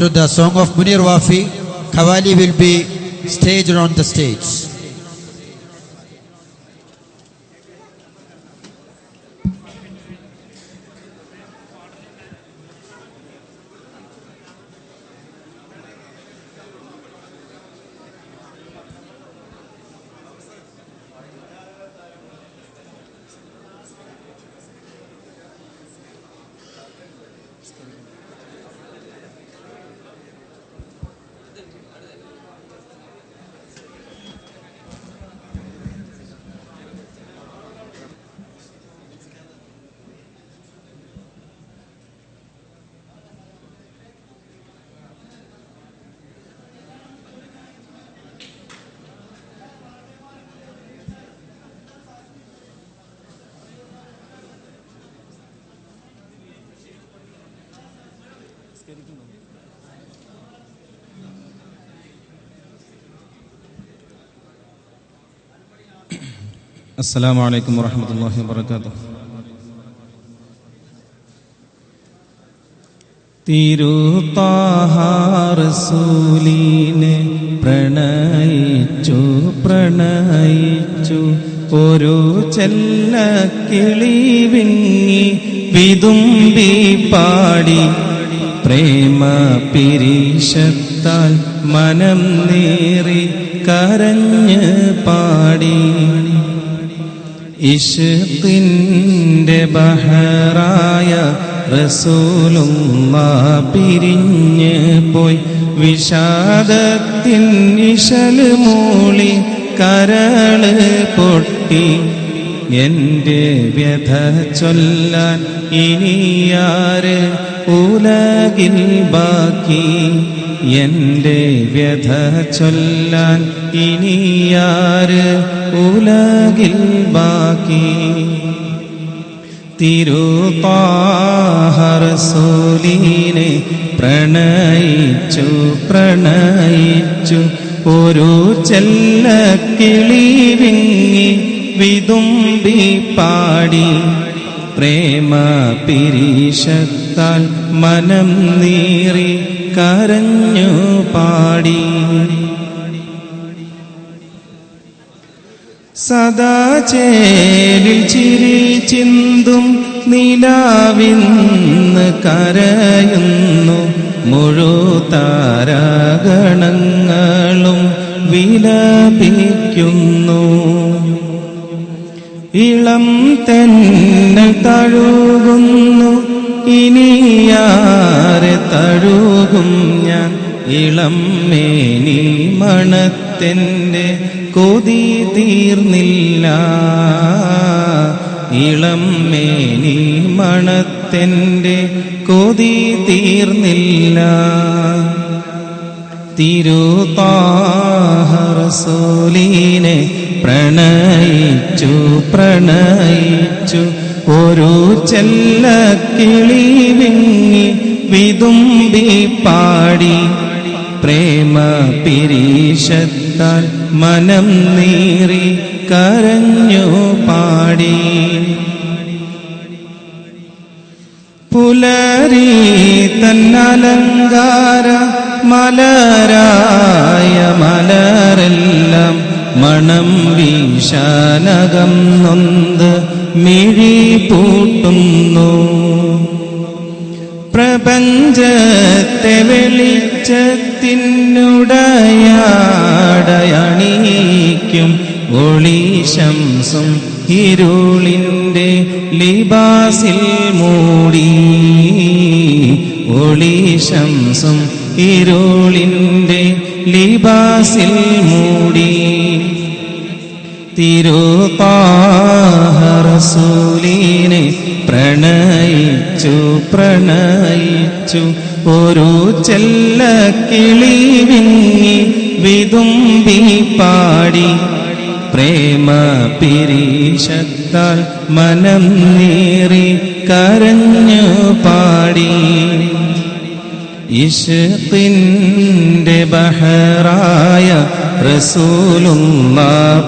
After the song of Munir Wafi, Kawali will be staged on the stage. നിസ്കരിക്കുന്നത് അസ്സലാമു അലൈക്കും വറഹമത്തല്ലാഹി വബർക്കാത്തു തിരുത്താഹാറസൂലീനെ പ്രണയിച്ചു പ്രണയിച്ചു. ഒരു ചെല്ല കിളി വിങ്ങി വിതുമ്പി പാടി പ്രേമ പിരീശത്താൽ മനം നേറി കരഞ്ഞ് പാടി. ഇഷത്തിന്റെ ബഹറായ റസൂലുള്ള പിരിഞ്ഞ് പോയി. വിഷാദത്തിൻ ഇശൽ മൂളി കരൾ പൊട്ടി. എന്റെ വ്യഥ ചൊല്ലാൻ ഇനിയാര് ഉലകിൽ ബാക്കി? എന്റെ വ്യഥ ചൊല്ലാൻ ഇനിയാര് ഉലകിൽ ബാക്കി? തിരുപാഹറസൂലിനെ പ്രണയിച്ചു പ്രണയിച്ചു. ഒരു ചെല്ല കിളി വിങ്ങി വിതുമ്പി പാടി. പ്രേമ പിരീശത്താൽ മനം നീറി കരഞ്ഞു പാടി. സദാ ചേലിൽ ചിരി ചിന്തും നിലാവിന്ന് കരയുന്നു. മുഴുതാരഗണങ്ങളും വിലപിക്കുന്നു. ഇളം തെന്നൽ തഴുകുന്നു. ഇനിയാരെ തഴുകും ഞാൻ? ഇളം മേനി മണത്തിന്റെ കൊതി തീർന്നില്ല. ഇളം മേനി മണത്തിന്റെ കൊതി തീർന്നില്ല. തിരുതാഹറസൂലിനെ പ്രണയിച്ചു പ്രണയിച്ചു. ഒരു ചെല്ല കിളി വിങ്ങി വിതുമ്പി പാടി. പ്രേമ പിരീശത്താൽ മനം നീറി കരഞ്ഞു പാടി. പുലരി തന്നലങ്കാര മലരായ മലരെല്ലാം മണം വിശാലകം നൊന്ത് മിഴി പൂട്ടുന്നു. പ്രപഞ്ചത്തെ വെളിച്ചത്തിനുടയാടയണീക്കും ഒളിശംസും ഇരുളിന്റെ ലിബാസിൽ മൂടി. ഒളിശംസും ഇരുളിന്റെ ലിബാസിൽ മൂടി. തിരുപാഹറസൂലിനെ പ്രണയിച്ചു പ്രണയിച്ചു. ഒരു ചെല്ല കിളി വിങ്ങി വിതുമ്പി പാടി. പ്രേമ പിരീശത്താൽ മനം നേറി കരഞ്ഞു പാടി. ഇഷ്കിന്റെ ബഹറായ റസൂലുള്ള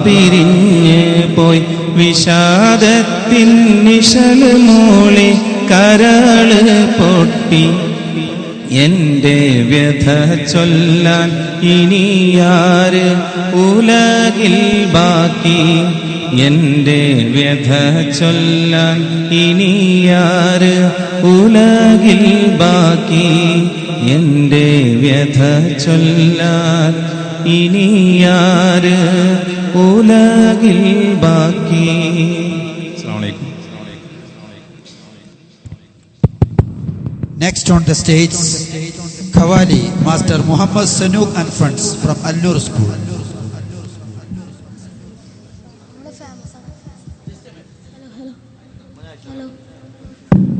പിരിഞ്ഞ് പോയി. വിഷാദത്തിൻ നിശൽ മൂളി കരൾ പൊട്ടി. എന്റെ വ്യഥ ചൊല്ലാൻ ഇനിയാര് ഉലകിൽ ബാക്കി? എന്റെ വ്യഥ ചൊല്ലാൻ ഇനിയാര് ഉലകിൽ ബാക്കി? എന്റെ വ്യഥ ചൊല്ലാൻ ഇനിയാര് ഉലകിൽ ബാക്കി Next on the stage, Khawali, Master Muhammad Sanook and friends from Al-Nur School. Hello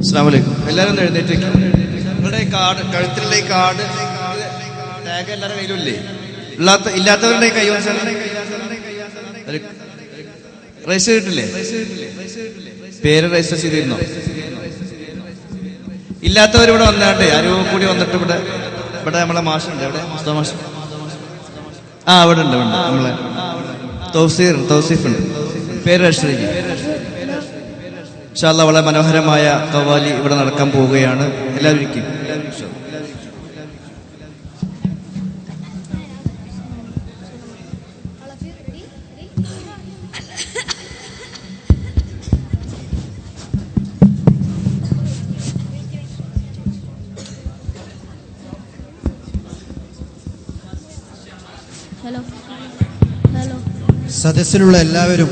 അസ്സാമലൈക്കും എല്ലാവരും ഒന്ന് കാട് കാർഡ് കഴുത്തിലുള്ള ഈ കാർഡ് ടാഗ് എല്ലാവരുടെ കയ്യിലുമില്ലേ ഇല്ലാത്ത ഇല്ലാത്തവരുടെ കൈ രജിസ്റ്റർ ചെയ്തിട്ടില്ലേ? പേര് രജിസ്റ്റർ ചെയ്തിരുന്നോ? ഇല്ലാത്തവർ ഇവിടെ വന്നാണ്ട് ആരോ കൂടി വന്നിട്ട് ഇവിടെ ഇവിടെ നമ്മളെ മാഷുണ്ട്. എവിടെ? മുസ്താ മാഷ്. ആ അവിടെ ഉണ്ട് ഉണ്ട്. നമ്മളെ തൗസീർ തൗസീഫ് ഉണ്ട് പേര് രജിസ്റ്റർ ചെയ്യും ഇൻഷാല്ല വളരെ മനോഹരമായ കവാലി ഇവിടെ നടക്കാൻ പോവുകയാണ്. എല്ലാവർക്കും സദസ്സിലുള്ള എല്ലാവരും